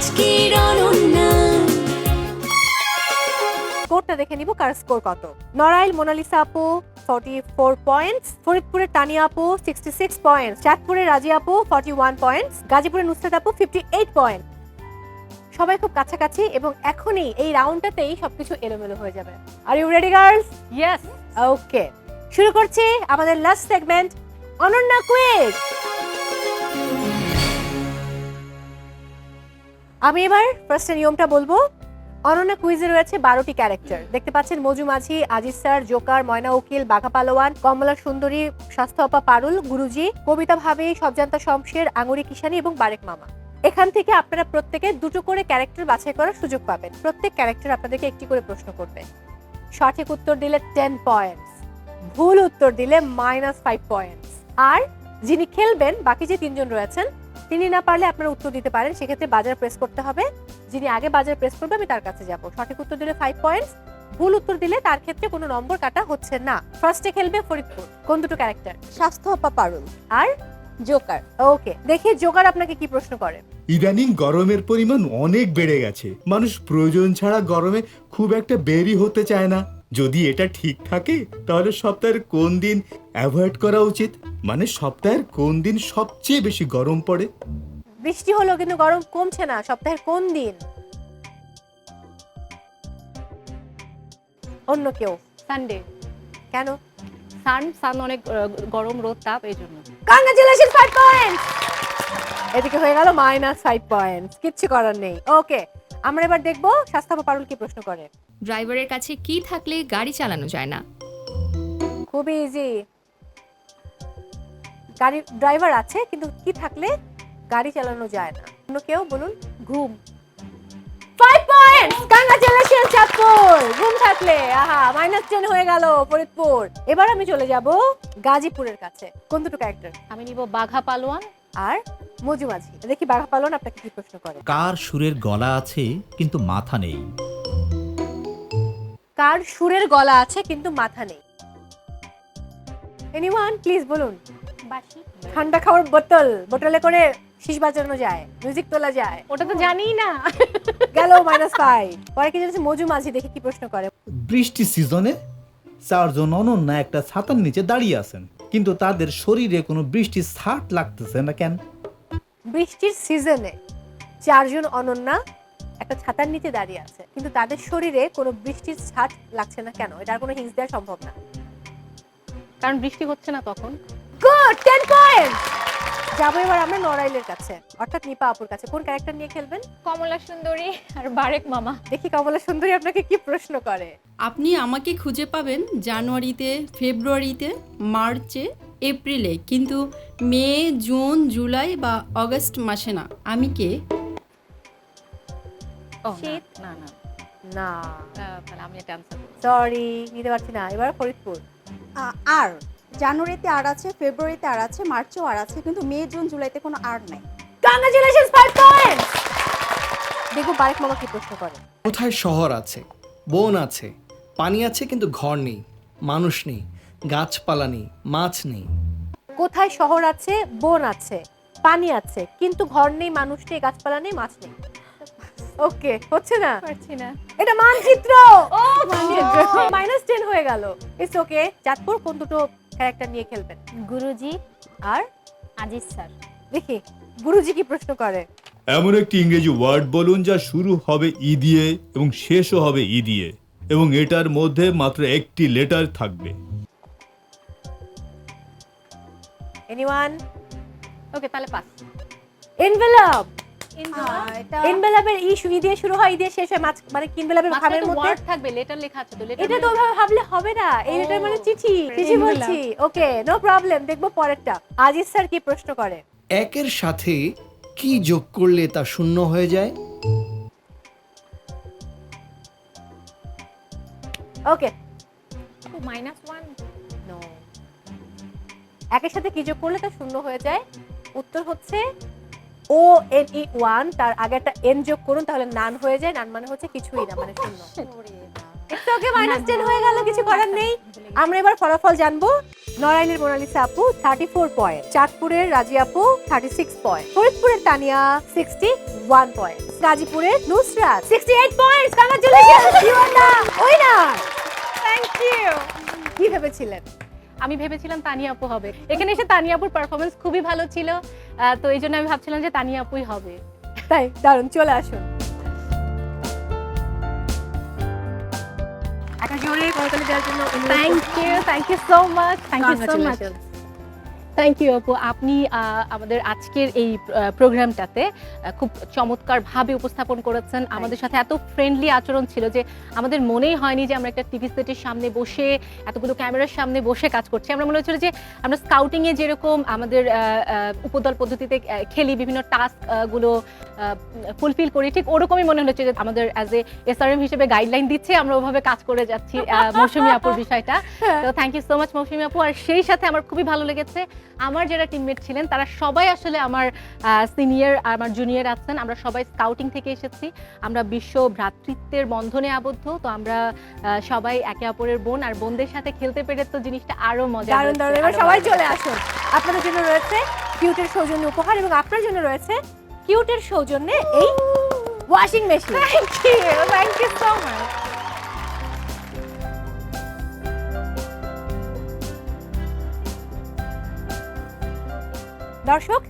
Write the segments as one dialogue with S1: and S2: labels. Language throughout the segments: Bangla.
S1: আজকের অনন্যা।
S2: স্কোরটা দেখে নিব কার স্কোর কত? নড়াইল মোনালিসা আপু ফর্টি ফোর পয়েন্টস ফরিদপুরের তানিয়া আপু সিক্সটি সিক্স পয়েন্টস চাঁদপুরের রাজি আপু ফর্টি ওয়ান পয়েন্টস গাজীপুরের নুসরাত আপু ফিফটি এইট পয়েন্ট সবাই খুব কাছাকাছি এবং এখনই এই রাউন্ডটাতেই সবকিছু এলোমেলো হয়ে যাবে। Are you ready girls
S3: yes
S2: okay শুরু করছি আমাদের লাস্ট সেগমেন্ট অনন্যা কুইজ আমি এবার ফার্স্টে নিয়মটা বলব। অনন্যা কুইজে রয়েছে বারোটি ক্যারেক্টার দেখতে পাচ্ছেন মজু মাঝি, আজিজ স্যার, জোকার, ময়না উকিল, বাঘা পালোয়ান, কমলা সুন্দরী স্বাস্থ্য আপা পারুল, গুরুজি, কবিতা ভাবে সবজান্তা শমশের, আঙুরি কিষানি এবং বারেক মামা। এখান থেকে আপনারা প্রত্যেকে দুটো করে ক্যারেক্টার বাছাই করার সুযোগ পাবেন। প্রত্যেক ক্যারেক্টার আপনাদেরকে একটি করে প্রশ্ন করবে। সঠিক উত্তর দিলে টেন পয়েন্টস ভুল উত্তর দিলে মাইনাস ফাইভ পয়েন্টস আর যিনি খেলবেন, বাকি যে তিনজন রয়েছেন তিনি না পারলে আপনারা উত্তর দিতে পারেন। সেক্ষেত্রে বাজার প্রেস করতে হবে। যিনি আগে বাজার প্রেস করবে আমি তার কাছে যাব। সঠিক উত্তর দিলে ফাইভ পয়েন্টস ভুল উত্তর দিলে তার ক্ষেত্রে কোনো নম্বর কাটা হচ্ছে না। ফার্স্টে খেলবে ফরিদপুর। কোন দুটো ক্যারেক্টার
S4: স্বাস্থ্য আপা পারুল।
S2: আর?
S4: জোকার
S2: ওকে দেখি জোগার আপনাকে কি প্রশ্ন করে।
S5: ইদানিং গরমের পরিমাণ অনেক বেড়ে গেছে। মানুষ প্রয়োজন ছাড়া গরমে খুব একটা বেরি হতে চায় না। যদি এটা ঠিক থাকে তাহলে সপ্তাহের কোন দিন অ্যাভয়েড করা উচিত? মানে সপ্তাহের কোন দিন সবচেয়ে বেশি গরম পড়ে?
S2: বৃষ্টি হলো কিন্তু গরম কমছে না সপ্তাহের কোন দিন? অন্য কেউ?
S3: সানডে
S2: কেন?
S3: সান সান অনেক আহ, গরম রোদ তাপ এই জন্য।
S2: কংগ্রাচুলেশন ফাইভ পয়েন্টস এদিকে হয়ে গেল মাইনাস ফাইভ পয়েন্টস কিচ্ছু করার নেই। ওকে আমরা এবার দেখব স্বাস্থ্য পারুল কি প্রশ্ন করে।
S1: ড্রাইভারের কাছে কি থাকলে গাড়ি চালানো যায় না?
S2: খুবই ইজি গাড়ি ড্রাইভার আছে কিন্তু কি থাকলে গাড়ি চালানো যায় না? অন্য কেউ বলুন
S3: ঘুম।
S2: Five points congratulation Chandpur! ঘুম থাকলে আহা মাইনাস টেন হয়ে গেল ফরিদপুর। এবার আমি চলে যাব গাজীপুরের কাছে। কোন দুটো ক্যারেক্টার
S3: আমি নিব বাঘা পালোয়ান।
S2: আর মজু মাঝি দেখি বাঘা পালন আপনাকে কি প্রশ্ন করে?
S6: কার সুরের গলা আছে কিন্তু মাথা নেই?
S2: কার সুরের গলা আছে কিন্তু মাথা নেই? এনিওয়ান প্লিজ বলুন। ঠান্ডা খাওয়ার বোতল বোতলে করে শীষ বাজানো যায় মিউজিক তোলা যায়।
S3: ওটা তো জানি না।
S2: গেল মাইনাস ফাইভ পরে কি জানিস মজু মাঝি দেখে কি প্রশ্ন করে?
S6: বৃষ্টি সিজনে চারজন অনন্যা একটা ছাতার নিচে দাঁড়িয়ে আছেন কিন্তু তাদের শরীরে কোনো বৃষ্টির ছাট লাগতেছে না কেন?
S2: বৃষ্টির সিজনে চারজন অনন্যা একটা ছাতার নিচে দাঁড়িয়ে আছে কিন্তু তাদের শরীরে কোনো বৃষ্টির ছাট লাগছে না কেন? এটার কোনো হিংস দেওয়া সম্ভব না।
S3: কারণ বৃষ্টি হচ্ছে না তখন।
S2: গুড টেন পয়েন্ট যাব এবার আমরা নড়াইলের কাছে অর্থাৎ নিপা আপুর কাছে। কোন ক্যারেক্টার নিয়ে খেলবেন?
S3: কমলা সুন্দরী আর বারেক মামা।
S2: দেখি কমলা সুন্দরী আপনাকে কি প্রশ্ন করে।
S7: আপনি আমাকে খুঁজে পাবেন জানুয়ারিতে ফেব্রুয়ারিতে মার্চে এপ্রিলে। কিন্তু মে জুন জুলাই বা অগস্ট মাসে না। আমি কে?
S3: ও
S2: শীত?
S3: না না।
S2: না।
S3: আমি এটা আনসার
S2: সরি নিতে পারছি না। এবার ফরিদপুর।
S4: আর। জানুয়ারিতে আর আছে ফেব্রুয়ারিতে আর আছে মার্চেও আর আছে কিন্তু মে জুন জুলাইতে কোনো আর নাই।
S2: কংগ্রাচুলেশন ফাইভ পয়েন্ট দেখো বারেক মামা কি প্রশ্ন করে।
S8: কোথায় শহর আছে বন আছে পানি আছে কিন্তু ঘর নেই মানুষ নেই গাছপালা নেই মাছ নেই।
S2: কোথায় শহর আছে বন আছে পানি আছে কিন্তু ঘর নেই মানুষ নেই গাছপালা নেই মাছ নেই। ওকে হচ্ছে না?
S3: পারছি না।
S2: এটা মানচিত্র!
S3: ও মানচিত্র।
S2: মাইনাস টেন হয়ে গেল। ইটস ওকে চাঁদপুর কোন দুটো ক্যারেক্টার নিয়ে খেলবেন।
S3: গুরুজি
S2: আর
S3: আজিজ স্যার।
S2: দেখি গুরুজি কি প্রশ্ন করে?
S5: এমন একটি ইংরেজি ওয়ার্ড বলুন যা শুরু হবে ই দিয়ে এবং শেষও হবে ই দিয়ে এবং এটার মধ্যে মাত্র একটি লেটার থাকবে।
S2: এনিওয়ান
S3: ওকে তাহলে পাস
S2: এনভেলপ
S4: আহ,
S2: ই দিয়ে শুরু হয় ই দিয়ে শেষ হয় মানে খামের মধ্যে।
S3: ওয়ার্ড থাকবে লেটার লেখা আছে তো লেটার
S2: এটা তো ওভাবে ভাবলে হবে না এই লেটার মানে চিঠি চিঠি বলছি। ওকে নো প্রবলেম দেখব পরেরটা। আজিজ স্যার কি প্রশ্ন করে?
S8: একের সাথে কি যোগ করলে তা শূন্য হয়ে যায়?
S2: ওকে
S3: মাইনাস ওয়ান
S2: নো একের সাথে কি যোগ করলে তা শূন্য হয়ে যায়? উত্তর হচ্ছে ও এন ই ওয়ান তার আগে একটা এন যোগ করুন তাহলে নান হয়ে যায়। নান মানে হচ্ছে কিছুই না মানে শূন্য। ওকে মাইনাস টেন হয়ে গেল কিছু করার নেই। আমরা এবার ফলাফল জানব। নড়াইলের মোনালিসা আপু থার্টি ফোর পয়েন্ট চাঁদপুরের রাজি আপু থার্টি সিক্স পয়েন্ট ফরিদপুরের তানিয়া সিক্সটি ওয়ান পয়েন্ট গাজীপুরের Nusrat sixty eight point congratulation you are the winner thank you কি ভেবেছিলেন?
S3: আমি ভেবেছিলাম তানিয়া আপু হবে। এখানে এসে তানিয়া আপুর পারফরমেন্স খুবই ভালো ছিল। আহ, তো এই জন্য আমি ভাবছিলাম যে তানিয়া আপুই হবে।
S2: তাই দারুণ চলে আসুন। একটা জোরে করতালি দেওয়ার জন্য
S3: thank you thank you so much thank you so much thank you আপু আপনি আমাদের আজকের এই প্রোগ্রামটাতে খুব চমৎকারভাবে উপস্থাপন করেছেন। আমাদের সাথে এত ফ্রেন্ডলি আচরণ ছিল যে আমাদের মনেই হয়নি যে আমরা একটা টিভি সেটের সামনে বসে এতগুলো ক্যামেরার সামনে বসে কাজ করছি। আমরা মনে হচ্ছিল যে আমরা স্কাউটিংয়ে যেরকম আমাদের উপদল পদ্ধতিতে খেলি বিভিন্ন টাস্কগুলো ফুলফিল করি ঠিক ওরকমই মনে হচ্ছে যে আমাদের অ্যাজ এ এসআরএম হিসেবে গাইডলাইন দিচ্ছে আমরা ওভাবে কাজ করে যাচ্ছি মৌসুমী আপুর বিষয়টা। তো thank you so much Moushumi আপু। আর সেই সাথে আমার খুবই ভালো লেগেছে আমার যারা টিমমেট ছিলেন তারা সবাই আসলে আমার সিনিয়র আমার জুনিয়র আছেন। আমরা সবাই স্কাউটিং থেকে এসেছি। আমরা বিশ্ব ভ্রাতৃত্বের বন্ধনে আবদ্ধ। তো আমরা সবাই একে অপরের বোন আর বোনদের সাথে খেলতে পেরে তো জিনিসটা আরও মজা
S2: দারুণ দারুণ। এবার সবাই চলে আসুন। আপনাদের জন্য রয়েছে কিউটের সৌজন্য উপহার এবং আপনার জন্য রয়েছে কিউটের সৌজন্যে এই washing machine
S3: thank you thank you so much
S2: দর্শক,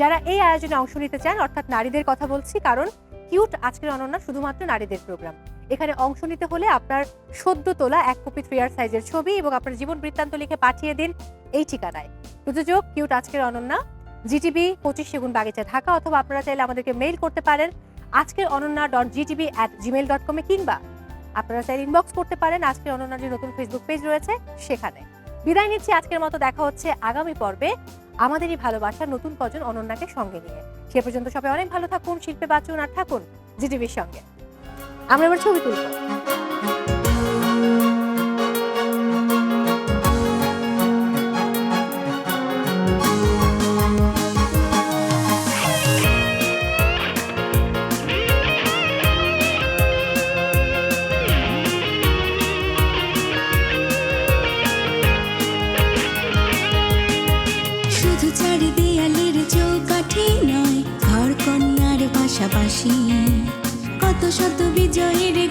S2: যারা এই আয়োজনে অংশ নিতে চান, অর্থাৎ নারীদের কথা বলছি, কারণ কিউট আজকের অনন্য শুধুমাত্র নারীদের প্রোগ্রাম। এখানে অংশ নিতে হলে আপনার সদ্য তোলা এক কপি থ্রি আর সাইজের ছবি এবং আপনার জীবন বৃত্তান্ত লিখে পাঠিয়ে দিন এই ঠিকানায়। প্রযোজক কিউট আজকের অনন্যা জিটিভি পঁচিশ সেগুন বাগিচা ঢাকা অথবা আপনারা চাইলে আমাদেরকে মেইল করতে পারেন আজকের Ananya dot GTV at Gmail dot কমে কিংবা আপনারা চাইলে ইনবক্স করতে পারেন আজকের অনন্যার যে নতুন ফেসবুক পেজ রয়েছে সেখানে। বিদায় নিচ্ছি, আজকের মতো দেখা হচ্ছে আগামী পর্বে। আমাদেরই ভালোবাসা নতুন কজন অনন্যাকে সঙ্গে নিয়ে। সে পর্যন্ত সবাই অনেক ভালো থাকুন, শিল্পে বাঁচুন আর থাকুন, জিটিভির সঙ্গে। আমরা এবার ছবি তুলব।
S9: শত বিজয়ের